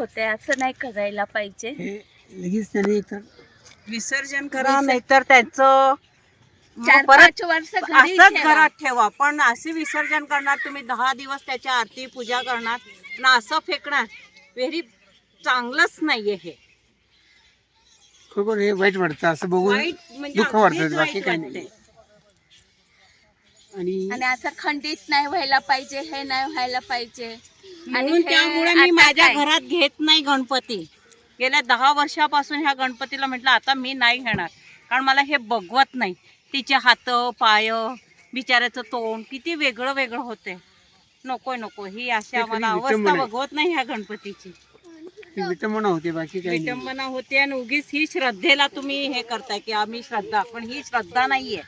होते असं नाही करायला पाहिजे. हे लगेच त्याने एक तर विसर्जन करा नाहीतर त्यांचं. चार परत पाच वर्ष घरी असंच ठेवा. घरात ठेवा. पण असे विसर्जन करणार तुम्ही दहा दिवस त्याची आरती पूजा करणार. ना असं फेकणार व्हेरी चांगलंच नाहीये हे. खरोखर हे वाईट वाटतं असं बघून वाईट म्हणजे दुःख वाटतं, अगदीच बाकी वाईट काही. नाही. आणि आणि असं खंडित नाही व्हायला पाहिजे हे नाही व्हायला पाहिजे. म्हणून त्यामुळे मी माझ्या? घरात घेत नाही गणपती. गेल्या दहा वर्षापासून ह्या गणपतीला म्हटलं आता मी नाही घेणार. कारण मला हे बघवत नाही. तिचे हात पाय बिचाऱ्याचं तोंड किती वेगळं वेगळं होते नको नको ही अशी ते आम्हाला अवस्था. बघवत नाही ह्या गणपतीची. ती विटंबना होते बाकी विटंबना होते आणि उगीच ही श्रद्धेला तुम्ही हे करताय की आम्ही श्रद्धा पण ही श्रद्धा नाहीये.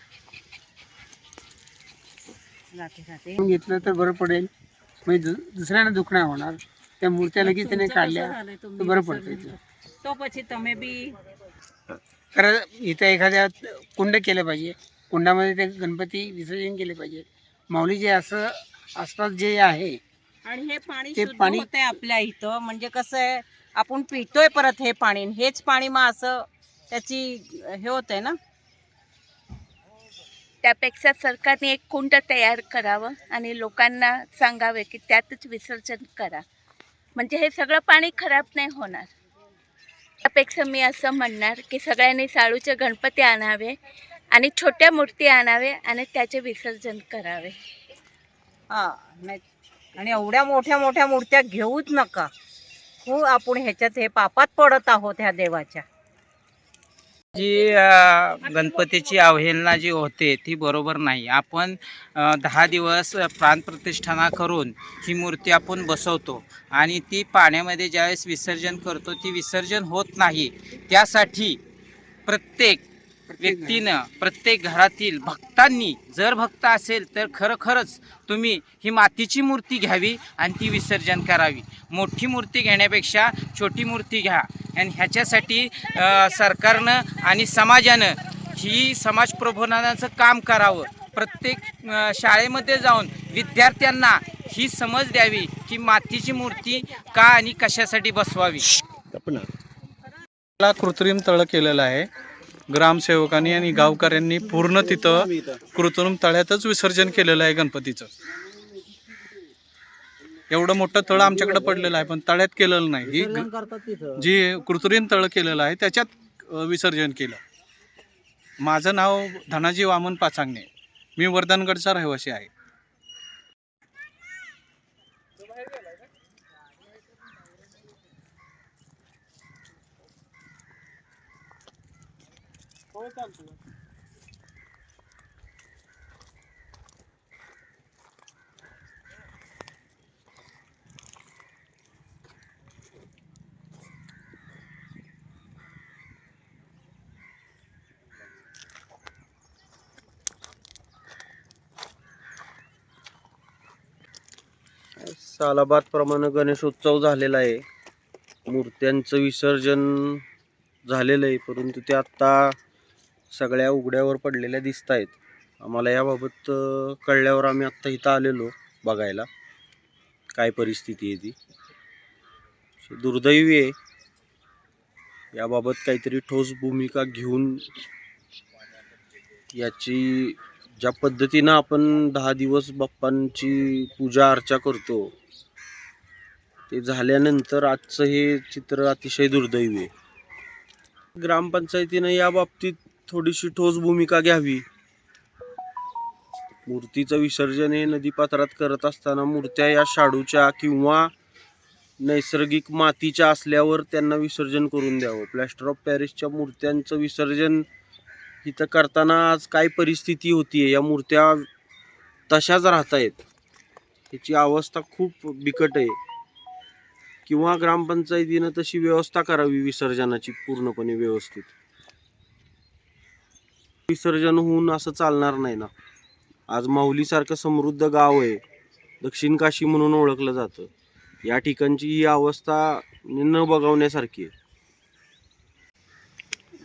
घेतलं तर बरं पडेल. म्हणजे दु- दुसऱ्यांना दुःख नाही होणार त्या मूर्त्या लगेच त्याने तुमचं कसं काढल्या झालंय तुम्ही तर बरं विसर्जन पडतं केलं? तो પછી તમે बी कारण इथं एखाद्या कुंड केलं पाहिजे कुंडामध्ये ते गणपती विसर्जन केले पाहिजे माऊली जे असं आसपास जे आहे आणि हे पाणी ते शुद्ध पाणी- होतंय आपल्या इथं म्हणजे कसं आहे आपण पितोय परत हे पाणी आणि हेच पाणी मग असं त्याची हे होतंय ना त्यापेक्षा सरकारने एक कुंड तयार करावं आणि लोकांना सांगावे की त्यातच विसर्जन करा. म्हणजे हे सगळं पाणी खराब नाही होणार. त्यापेक्षा मी असं म्हणणार की सगळ्यांनी साळूचे गणपती आणावे आणि छोट्या मूर्ती आणावे आणि त्याचे विसर्जन करावे. हां नाही. आणि एवढ्या मोठ्या मोठ्या मूर्त्या घेऊच नका. खूप आपण ह्याच्यात हे पापात पडत आहोत ह्या देवाच्या. जी गणपतीची अवहेलना जी होते ती बरोबर नाही. आपण दहा दिवस प्राणप्रतिष्ठाना करून ही मूर्ती आपण बसवतो आणि ती पाण्यामध्ये ज्यावेळेस विसर्जन करतो ती विसर्जन होत नाही. त्यासाठी प्रत्येक व्यक्तीनं प्रत्येक घरातील भक्तांनी जर भक्त असेल तर खरोखरच तुम्ही ही मातीची मूर्ती घ्यावी आणि ती विसर्जन करावी. मोठी मूर्ती घेण्यापेक्षा छोटी मूर्ती घ्या. आणि ह्याच्यासाठी सरकारनं आणि समाजानं ही समाज प्रबोधनाचं काम करावं. प्रत्येक शाळेमध्ये जाऊन विद्यार्थ्यांना ही समज द्यावी की मातीची मूर्ती का आणि कशासाठी बसवावी. मला कृत्रिम तळ केलेलं आहे. ग्रामसेवकांनी आणि गावकऱ्यांनी पूर्ण तिथं कृत्रिम तळ्यातच विसर्जन केलेलं आहे गणपतीचं. एवढं मोठं तळ आमच्याकडे पडलेलं आहे पण तळ्यात केलेलं नाही. ही ग- जी कृत्रिम तळ केलेलं आहे त्याच्यात अ, विसर्जन केलं. माझं नाव धनाजी वामन पाचांगणे. मी वर्धनगडचा रहिवासी आहे. सालाबादप्रमाणे गणेशोत्सव झालेला आहे. मूर्त्यांचं विसर्जन झालेलं आहे परंतु ते आत्ता सगळ्या उघड्यावर पडलेल्या दिसत आहेत आम्हाला याबाबत कळल्यावर आम्ही आत्ता इथं आलेलो बघायला. काय परिस्थिती आहे ती? दुर्दैवी आहे. याबाबत काहीतरी ठोस भूमिका घेऊन याची ज्या पद्धतीनं आपण दहा दिवस बाप्पांची पूजा अर्चा करतो ते झाल्यानंतर आजचं हे चित्र अतिशय दुर्दैवी आहे. ग्रामपंचायतीनं या बाबतीत थोडीशी ठोस भूमिका घ्यावी. मूर्तीचं विसर्जन हे नदीपात्रात करत असताना मूर्त्या या शाडूच्या किंवा नैसर्गिक मातीच्या असल्यावर त्यांना विसर्जन करून द्यावं. प्लॅस्टर ऑफ पॅरिसच्या मूर्त्यांचं विसर्जन इथं करताना आज काय परिस्थिती होती या मूर्त्या तशाच राहत आहेत याची अवस्था खूप बिकट आहे. किंवा ग्रामपंचायतीनं तशी व्यवस्था करावी विसर्जनाची पूर्णपणे व्यवस्थित. विसर्जन होऊन असं चालणार नाही ना. आज माहुलीसारखं समृद्ध गाव आहे. दक्षिण काशी म्हणून ओळखलं जातं. या ठिकाणची ही अवस्था न बघावण्यासारखी आहे.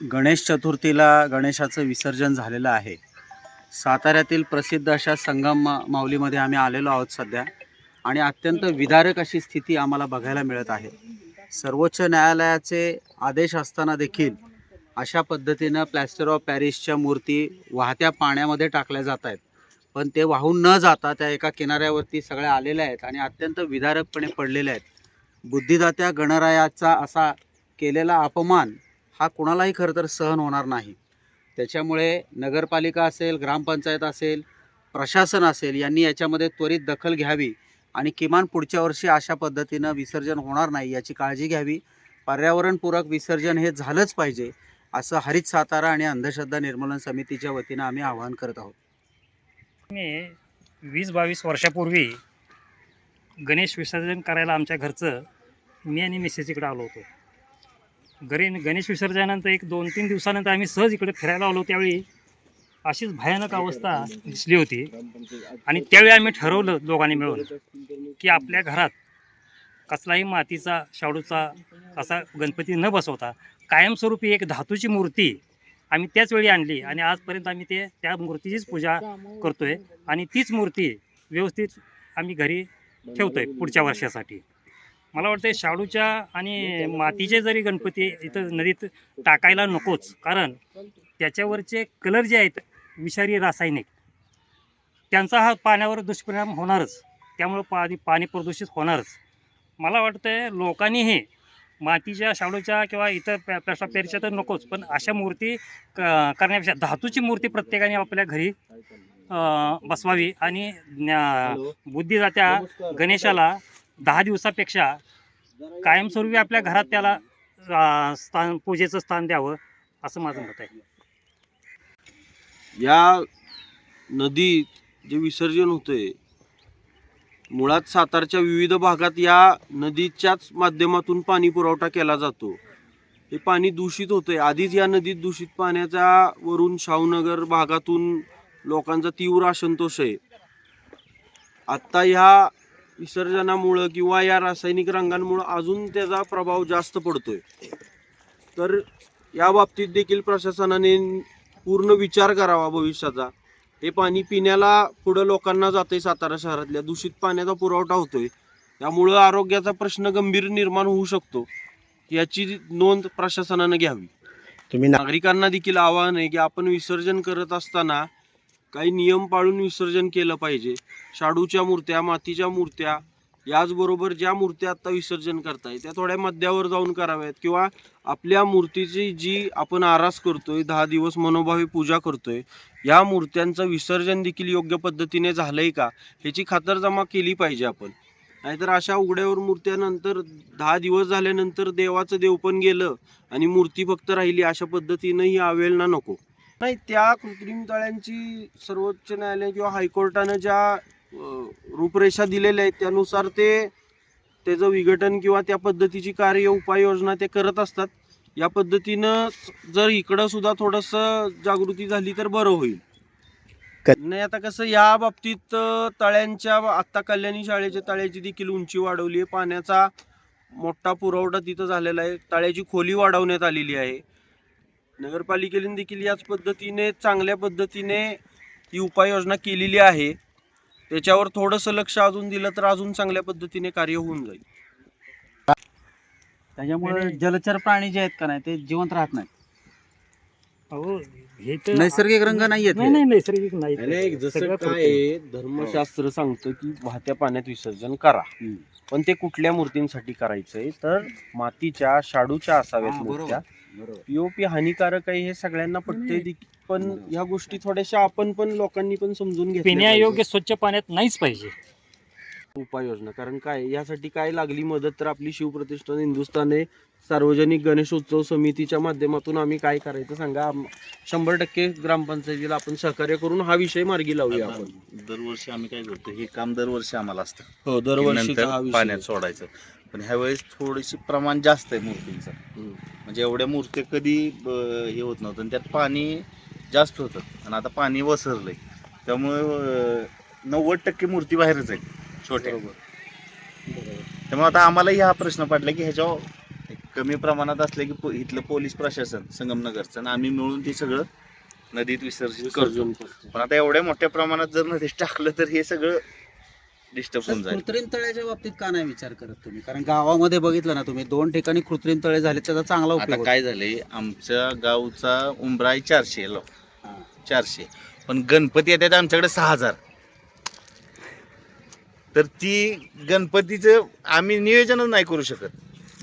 गणेश चतुर्थीला गणेशाचं विसर्जन झालेलं आहे. साताऱ्यातील प्रसिद्ध अशा संगम मा- माऊलीमध्ये आम्ही आलेलो आहोत सध्या आणि अत्यंत विदारक अशी स्थिती आम्हाला बघायला मिळत आहे. सर्वोच्च न्यायालयाचे आदेश असताना देखील अशा पद्धतीनं प्लॅस्टर ऑफ पॅरिसच्या मूर्ती वाहत्या पाण्यामध्ये टाकल्या जात आहेत. पण ते वाहून न जाता त्या एका किनाऱ्यावरती सगळ्या आलेल्या आहेत आणि अत्यंत विदारकपणे पडलेल्या आहेत. बुद्धिदात्या गणरायाचा असा केलेला अपमान हा कुणालाही खरं तर सहन होणार नाही. त्याच्यामुळे नगरपालिका असेल ग्रामपंचायत असेल प्रशासन असेल यांनी याच्यामध्ये त्वरित दखल घ्यावी आणि किमान पुढच्या वर्षी अशा पद्धतीनं विसर्जन होणार नाही याची काळजी घ्यावी. पर्यावरणपूरक विसर्जन हे झालंच पाहिजे असं हरित सातारा आणि अंधश्रद्धा निर्मूलन समितीच्या वतीनं आम्ही आवाहन करत आहोत. मी वीस बावीस वर्षापूर्वी गणेश विसर्जन करायला आमच्या घरचं मी आणि मिसेस इकडं आलो होतो. घरी गणेश विसर्जनानंतर एक दोन तीन दिवसानंतर आम्ही सहज इकडे फिरायला आलो त्यावेळी. अशीच भयानक अवस्था दिसली होती. आणि त्यावेळी आम्ही ठरवलं दोघांनी मिळून की आपल्या घरात कसलाही मातीचा शाडूचा असा गणपती न बसवता कायमस्वरूपी एक धातूची मूर्ती आम्ही त्याच वेळी आणली आणि आजपर्यंत आम्ही ते त्या मूर्तीचीच पूजा करतोय आणि तीच मूर्ती व्यवस्थित आम्ही घरी ठेवतोय पुढच्या वर्षासाठी. मला वाटतं शाडूच्या आणि मातीचे जरी गणपती इथं नदीत टाकायला नकोच. कारण त्याच्यावरचे कलर जे आहेत विषारी रासायनिक त्यांचा हा पाण्यावर दुष्परिणाम होणारच. त्यामुळं पाणी पाणी प्रदूषित होणारच. मला वाटतं लोकांनी हे मातीच्या शाडूच्या किंवा इतर प्लास्टर पेरच्या तर नकोच पण अशा मूर्ती क करण्यापेक्षा धातूची मूर्ती प्रत्येकाने आपल्या घरी बसवावी आणि ज्ञा- बुद्धिदात्या गणेशाला दहा दिवसापेक्षा कायमस्वरूपी आपल्या घरात त्याला स्थान पूजेचं स्थान द्यावं असं माझं मत आहे. या नदीत जे विसर्जन होतंय मुळात सातारच्या विविध भागात या नदीच्याच माध्यमातून पाणी पुरवठा केला जातो. हे पाणी दूषित होतंय. आधीच या नदीत दूषित पाण्याच्या वरून शाहूनगर भागातून लोकांचा तीव्र असंतोष आहे. आत्ता ह्या विसर्जनामुळं किंवा या रासायनिक रंगांमुळं अजून त्याचा प्रभाव जास्त पडतोय. तर या बाबतीत देखील प्रशासनाने पूर्ण विचार करावा भविष्याचा. हे पाणी पिण्याला पुढं लोकांना जाते सातारा शहरातल्या. दूषित पाण्याचा पुरवठा होतोय. त्यामुळं आरोग्याचा प्रश्न गंभीर निर्माण होऊ शकतो याची नोंद प्रशासनानं घ्यावी. तुम्ही नागरिकांना देखील आवाहन आहे की आपण विसर्जन करत असताना काही नियम पाळून विसर्जन केलं पाहिजे. शाडूच्या मूर्त्या मातीच्या मूर्त्या याचबरोबर ज्या मूर्त्या आता विसर्जन करताय त्या थोड्या मध्यावर जाऊन कराव्यात किंवा आपल्या मूर्तीची जी आपण आरास करतोय दहा दिवस मनोभावी पूजा करतोय या मूर्त्यांचं विसर्जन देखील योग्य पद्धतीने झालंय का ह्याची खातरजमा केली पाहिजे आपण. नाहीतर अशा उघड्यावर मूर्त्यानंतर दहा दिवस झाल्यानंतर देवाचं देव पण गेलं आणि मूर्ती फक्त राहिली अशा पद्धतीनं ही आवेलना नको. नाही त्या कृत्रिम तळ्यांची सर्वोच्च न्यायालय किंवा हायकोर्टानं ज्या रूपरेषा दिलेल्या आहेत त्यानुसार ते त्याचं विघटन किंवा त्या पद्धतीची कार्य उपाययोजना ते करत असतात. या पद्धतीनं जर इकडं सुद्धा थोडंसं जागृती झाली तर बरं होईल. नाही आता कसं या बाबतीत तळ्यांच्या आत्ता कल्याणी शाळेच्या तळ्याची देखील उंची वाढवली आहे. पाण्याचा मोठा पुरवठा तिथं झालेला आहे. तळ्याची खोली वाढवण्यात आलेली आहे. नगरपालिकेने देखील याच पद्धतीने चांगल्या पद्धतीने ही उपाययोजना केलेली आहे. त्याच्यावर थोडंसं लक्ष अजून दिलं तर अजून चांगल्या पद्धतीने कार्य होऊन जाईल. त्याच्यामुळे जलचर प्राणी जे आहेत का नाही ते जिवंत राहत नाही अहो हे तर नैसर्गिक रंग नाही आहेत नाही नाही नैसर्गिक नाही आणि जसं सगळं काय कृत्रिम. आहे, धर्मशास्त्र सांगतं की वाहत्या पाण्यात विसर्जन करा. हम्म. पण ते कुठल्या मूर्तींसाठी करायचंय? तर मातीच्या शाडूच्या असाव्यात हा, मूर्त्या. बरोबर. पीओपी हानिकारक आहे हे सगळ्यांना पटतंय देखील पण ह्या गोष्टी थोड्याशा आपण पण लोकांनी पण समजून घेतल्या पिण्यायोग्य. स्वच्छ पाण्यात नाहीच पाहिजे. उपाययोजना. कारण काय यासाठी काय लागली मदत तर आपली शिवप्रतिष्ठान हिंदुस्थाने सार्वजनिक गणेशोत्सव समितीच्या माध्यमातून आम्ही काय करायचं सांगा. शंभर टक्के ग्रामपंचायतीला आपण सहकार्य करून हा विषय मार्गी लावूया आपण. दरवर्षी आम्ही काय करतो हे काम दरवर्षी आम्हाला असतं. हो दरवर्षी पाण्यात सोडायचं. पण ह्या वेळेस थोडीशी प्रमाण जास्त आहे मूर्तींचं. म्हणजे एवढ्या मूर्त्या कधी हे होत नव्हतं. आणि त्यात पाणी जास्त होतं. आणि आता पाणी वसरलंय. त्यामुळे नव्वद टक्के मूर्ती बाहेरच आहेत. छोट्या त्यामुळे आता आम्हालाही हा प्रश्न पडला की ह्याच्यावर कमी प्रमाणात असले की पो- इथलं पोलीस प्रशासन संगमनगरचं आणि आम्ही मिळून ते सगळं नदीत विसर्जित करतो. पण आता एवढ्या मोठ्या प्रमाणात जर नदीत टाकलं तर हे सगळं डिस्टर्ब होऊन जाईल. कृत्रिम तळ्याच्या बाबतीत का नाही विचार करत तुम्ही? कारण गावामध्ये बघितलं ना तुम्ही दोन ठिकाणी कृत्रिम तळे झाले त्याचा चांगला उपयोग आता. काय झालंय आमच्या गावचा उंबरा आहे चारशे लो हा. चारशे. पण गणपती येतात आमच्याकडे सहा हजार. तर ती गणपतीचं आम्ही नियोजनच नाही करू शकत.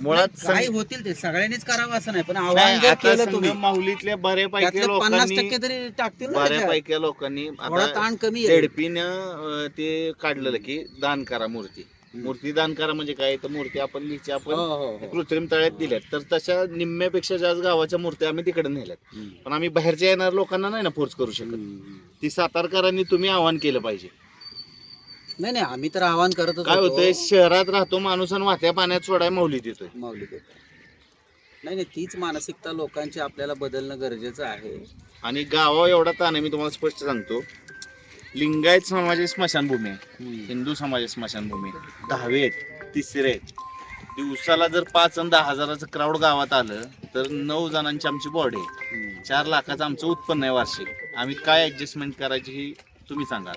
मुळात काय सं- होतील ते सगळ्यांनीच करावं असं नाही पण नाही, आव्हान जर आता केलं तुम्ही संगम माहुलीतल्या बऱ्यापैकी त्यातले पन्नास लोकांनी टक्के तरी टाकतील ना त्याच्यात. बऱ्यापैकी लोकांनी थोडा आता ताण कमी आहे. झेडपीनं ते काढलेलं की दान करा मूर्ती मूर्ती दान करा म्हणजे काय? तर मूर्ती आपण लिहिची हो, आपण हो, हो. कृत्रिम तळ्यात दिल्यात. तर तशा निम्म्यापेक्षा जास्त गावाच्या मूर्त्या आम्ही तिकडे नेल्यात. हम्म. पण आम्ही बाहेरच्या येणार लोकांना नाही ना फोर्स करू शकत. हम्म. ती सातारकरांनी तुम्ही आव्हान केलं पाहिजे. नाही नाही आम्ही तर आवाहन करतच काय होतो. होतंय शहरात राहतो माणूस आणि वाहत्या पाण्यात सोडाय माऊली देतोय माऊली देतो. नाही नाही तीच मानसिकता लोकांची आपल्याला बदलणं गरजेचं आहे आणि गावा एवढा ताण आहे मी तुम्हाला स्पष्ट सांगतो लिंगायत समाजाची स्मशानभूमी आहे हिंदू समाजाची स्मशानभूमी आहे. दहावे आहेत तिसरे आहेत दिवसाला जर पाच आणि दहा हजाराचं क्राऊड गावात आलं तर नऊ जणांची आमची बॉडी आहे. चार लाखाचं आमचं उत्पन्न आहे वार्षिक आम्ही काय ऍडजस्टमेंट करायची ही तुम्ही सांगा.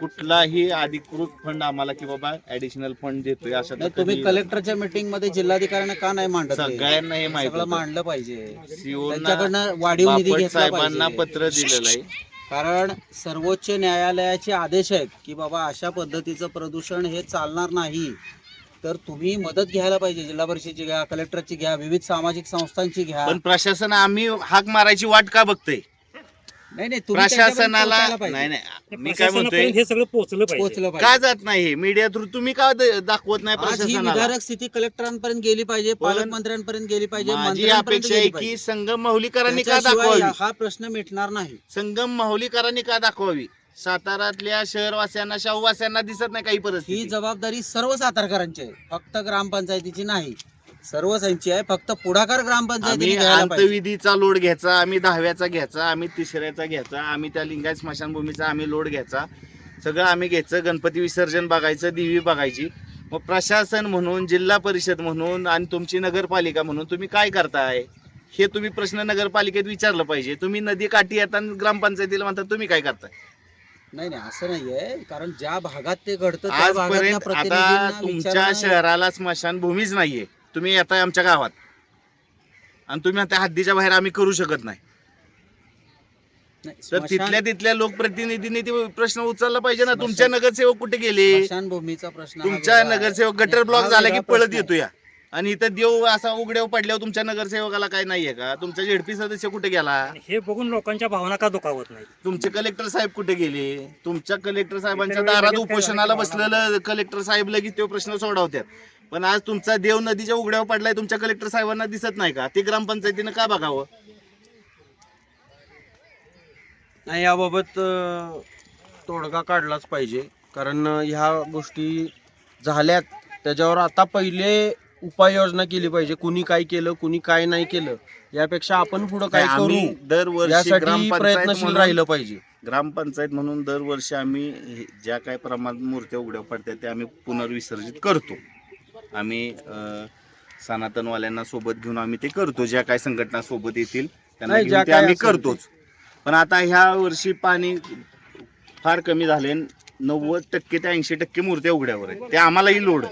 कुठलाही अधिकृत फंड आम्हाला की बाबा ऍडिशनल फंड देतोय असं नाही तुम्ही कलेक्टरच्या मीटिंगमध्ये जिल्हाधिकाऱ्यांना का नाही मांडत हे? सगळ्यांना हे माहीत सगळं होतं. मांडलं पाहिजे. CEO ना त्यांच्याकडनं वाढीव निधी बापट घेतला साहेबांना पाहिजे पत्र दिलेलं आहे. कारण सर्वोच्च न्यायालयाचे आदेश आहेत की बाबा अशा पद्धतीचं प्रदूषण हे चालणार नाही. तर तुम्ही मदत घ्यायला पाहिजे. जिल्हा परिषदेची घ्या कलेक्टरची घ्या विविध सामाजिक संस्थांची घ्या. पण प्रशासन आम्ही हाक मारायची वाट का बघतोय? नाही नाही तुम्ही त्यांच्यापर्यंत प्रशासनाला पाहिजे. नाही नाही मी काय म्हणतोय प्रशासनापर्यंत हे सगळं पोहोचलं पाहिजे. पोहोचलं का पाहिजे जात नाही मीडिया थ्रू तुम्ही का द- दाखवत नाही आज ही प्रशासनाला? स्थिती कलेक्टरांपर्यंत गेली पाहिजे पण पालकमंत्र्यांपर्यंत गेली पाहिजे माझी मंत्र्यांपर्यंत अपेक्षा आहे गेली की पाहिजे संगम माहुलीकरांनी का त्याच्याशिवाय दाखवावी? हा प्रश्न मिटणार नाही. संगम माहुलीकरांनी का दाखवावी? साताऱ्यातल्या शहरवासियांना शाहूवासियांना दिसत नाही काही ही परिस्थिती. जबाबदारी सर्व सातारकरांची आहे. फक्त ग्रामपंचायतीची नाही. सर्व त्यांची आहे. फक्त पुढाकार आम्ही पाहिजे. अंतविधीचा लोड घ्यायचा आम्ही दहाव्याचा घ्यायचा आम्ही तिसऱ्याचा घ्यायचा आम्ही त्या लिंगायत स्मशानभूमीचा आम्ही लोड घ्यायचा. सगळं आम्ही घ्यायचं गणपती विसर्जन बघायचं देवी बघायची. मग प्रशासन म्हणून जिल्हा परिषद म्हणून आणि तुमची नगरपालिका म्हणून तुम्ही काय करताय? हे तुम्ही प्रश्न नगरपालिकेत विचारलं पाहिजे. तुम्ही नदी काठी येताना ग्रामपंचायतीला म्हणता तुम्ही काय करताय? नाही नाही असं नाहीये. कारण ज्या भागात ते घडतं त्या भागातल्या आजपर्यंत आता प्रतिनिधींना तुमच्या विचारणं- शहराला स्मशानभूमीच नाहीये. तुम्ही येताय आमच्या गावात. आणि तुम्ही आता हद्दीच्या बाहेर आम्ही करू शकत नाही. नाही, तर तिथल्या तिथल्या लोकप्रतिनिधींनी ते प्रश्न उचलला पाहिजे ना. तुमच्या नगरसेवक कुठे गेले? स्मशानभूमीचा प्रश्न तुमच्या. नगरसेवक गटर ब्लॉक झाला की पळत. येतो या आणि इथं देव असा उघड्यावर पडल्यावर तुमच्या नगरसेवकाला काय नाहीये का? तुमच्या झेडपी सदस्य कुठे गेला? हे बघून लोकांच्या भावना का दुखावत नाही तुमचे कलेक्टर साहेब कुठे गेले? तुमच्या कलेक्टर साहेबांच्या दारात उपोषणाला? बसलेलं कलेक्टर साहेब लगेच तो प्रश्न सोडवतात. पण आज तुमचा देव नदीच्या उघड्यावर पडलाय तुमच्या कलेक्टर साहेबांना दिसत नाही का? ते ग्रामपंचायतीनं का बघावं? नाही याबाबत अं, तोडगा काढलाच पाहिजे. कारण अं, ह्या गोष्टी झाल्यात. त्याच्यावर आता पहिले उपाययोजना केली पाहिजे. कुणी काय केलं कुणी काय नाही केलं यापेक्षा आपण पुढे काय करू? दरवर्षी यासाठी ग्रामपंचायत प्रयत्नशील म्हणून- राहिलं पाहिजे. ग्रामपंचायत म्हणून दरवर्षी आम्ही हे- ज्या काही प्रमाणात मूर्त्या उघड्या पडतात त्या आम्ही पुनर्विसर्जित करतो. आम्ही सनातनवाल्यांना सोबत घेऊन आम्ही ते करतो ज्या काही संघटना सोबत येतील त्यांना घेऊन ते आम्ही. करतोच. पण आता ह्या वर्षी पाणी फार कमी झाले नव्वद टक्के ते ऐंशी टक्के मूर्त्या उघड्यावर आहेत. ते आम्हालाही लोड.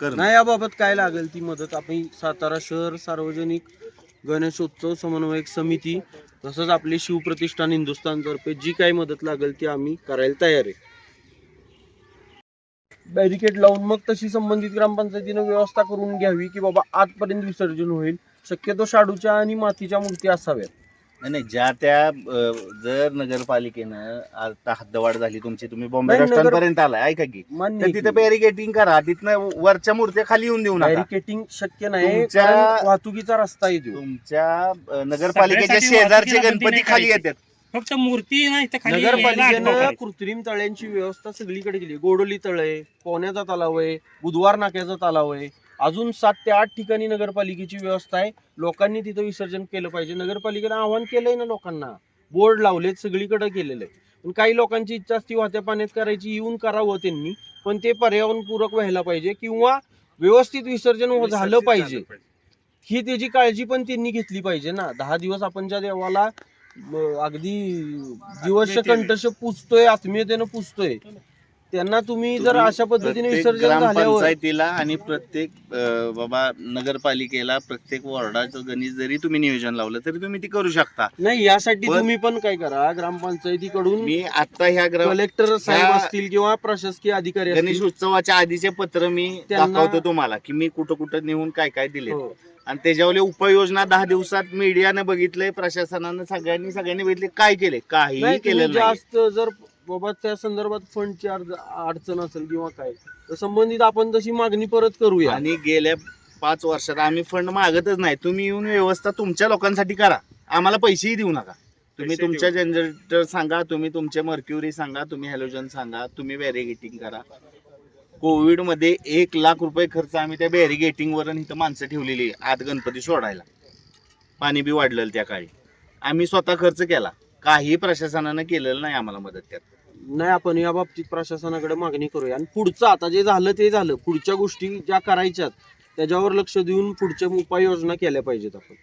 नाही याबाबत काय लागेल ती मदत? आपण सातारा शहर सार्वजनिक गणेशोत्सव समन्वयक समिती तसंच आपली शिवप्रतिष्ठान हिंदुस्थानतर्फे जी काही मदत लागेल ती आम्ही करायला तयार आहे. बॅरिकेड लावून मग तशी संबंधित ग्रामपंचायतीनं व्यवस्था करून घ्यावी की बाबा आजपर्यंत विसर्जन होईल. शक्यतो शाडूच्या आणि मातीच्या मूर्ती असाव्यात. नाही नाही ज्या त्या अ, जर नगरपालिकेनं आता हद्दवाढ झाली तुमची तुम्ही बॉम्बे नाही, रेस्टॉरंट नगर- पर्यंत आलाय ऐका की. मान्य तर आहे तिथे की. बॅरिकेटिंग करा तिथनं वरच्या मूर्त्या खाली येऊन देऊ नका. बॅरिकेटिंग शक्य नाही तुमच्या- कारण वाहतुकीचा रस्ता येतो तुमच्या अ, नगरपालिकेच्या सगळ्यासाठी शेजारचे वाहतुकीला गणपती खाली येतात. फक्त मूर्ती नाही तर खाली यायला अटकाव नगरपालिकेनं करायची. कृत्रिम तळ्यांची व्यवस्था सगळीकडे केली. गोडोली तळ आहे पोहण्याचा तलाव आहे बुधवार नाक्याचा तलाव आहे. अजून सात ते आठ ठिकाणी नगरपालिकेची व्यवस्था आहे. लोकांनी तिथं विसर्जन केलं पाहिजे. नगरपालिकेनं आव्हान केलंय ना लोकांना. बोर्ड लावलेत सगळीकडे केलेलं आहे. पण काही लोकांची इच्छा असती वाहत्या पाण्यात करायची येऊन करावं त्यांनी. पण ते पर्यावरणपूरक व्हायला पाहिजे किंवा व्यवस्थित विसर्जन हो- झालं पाहिजे. ही त्याची काळजी पण त्यांनी घेतली पाहिजे ना. दहा दिवस आपण ज्या देवाला अगदी जीवश कंठश पुजतोय आत्मीयतेनं पुजतोय त्यांना तुम्ही जर अशा पद्धतीने प्रत्येक विसर्जन झाल्यावर ग्रामपंचायतीला आणि प्रत्येक अ, बाबा नगरपालिकेला प्रत्येक वॉर्डाचं गणित जरी तुम्ही नियोजन लावलं तरी तुम्ही ती करू शकता. नाही यासाठी पण- तुम्ही पण काय करा ग्रामपंचायतीकडून मी आता ह्या ग्राम कलेक्टर साहेब ह्या- असतील किंवा प्रशासकीय अधिकारी गणेश असतील उत्सवाच्या आधीचे पत्र मी त्यांना- दाखवतो तुम्हाला की मी कुठं कुठं नेऊन काय काय दिले हो. आणि त्याच्यावरले उपाययोजना दहा दिवसात मीडियानं बघितलंय प्रशासनानं सगळ्यांनी सगळ्यांनी बघितले काय केले? काही नाही तुम्ही केलेलं नाही. जास्त जर बाबा त्या संदर्भात फंडची अर्ज- अडचण असेल किंवा काय तर संबंधित आपण तशी मागणी परत करूया. आणि गेल्या पाच वर्षात आम्ही फंड मागतच नाही. तुम्ही येऊन व्यवस्था तुमच्या लोकांसाठी करा. आम्हाला पैसेही देऊ नका. तुम्ही तुमच्या जनरेटर सांगा तुम्ही तुमचे मर्क्युरी सांगा तुम्ही हॅलोजन सांगा तुम्ही बॅरिगेटिंग करा. कोविडमध्ये एक लाख रुपये खर्च आम्ही त्या बॅरिगेटिंग वर आणि इथं माणसं ठेवलेली आत गणपती सोडायला. पाणी बी वाढलेलं त्या काळी. आम्ही स्वतः खर्च केला. काही प्रशासनानं केलेलं नाही आम्हाला मदत त्यात. नाही आपण या बाबतीत प्रशासनाकडे मागणी करूया. आणि पुढचं आता जे झालं ते झालं. पुढच्या गोष्टी ज्या करायच्यात त्याच्यावर लक्ष देऊन पुढच्या उपाययोजना केल्या पाहिजेत आपण.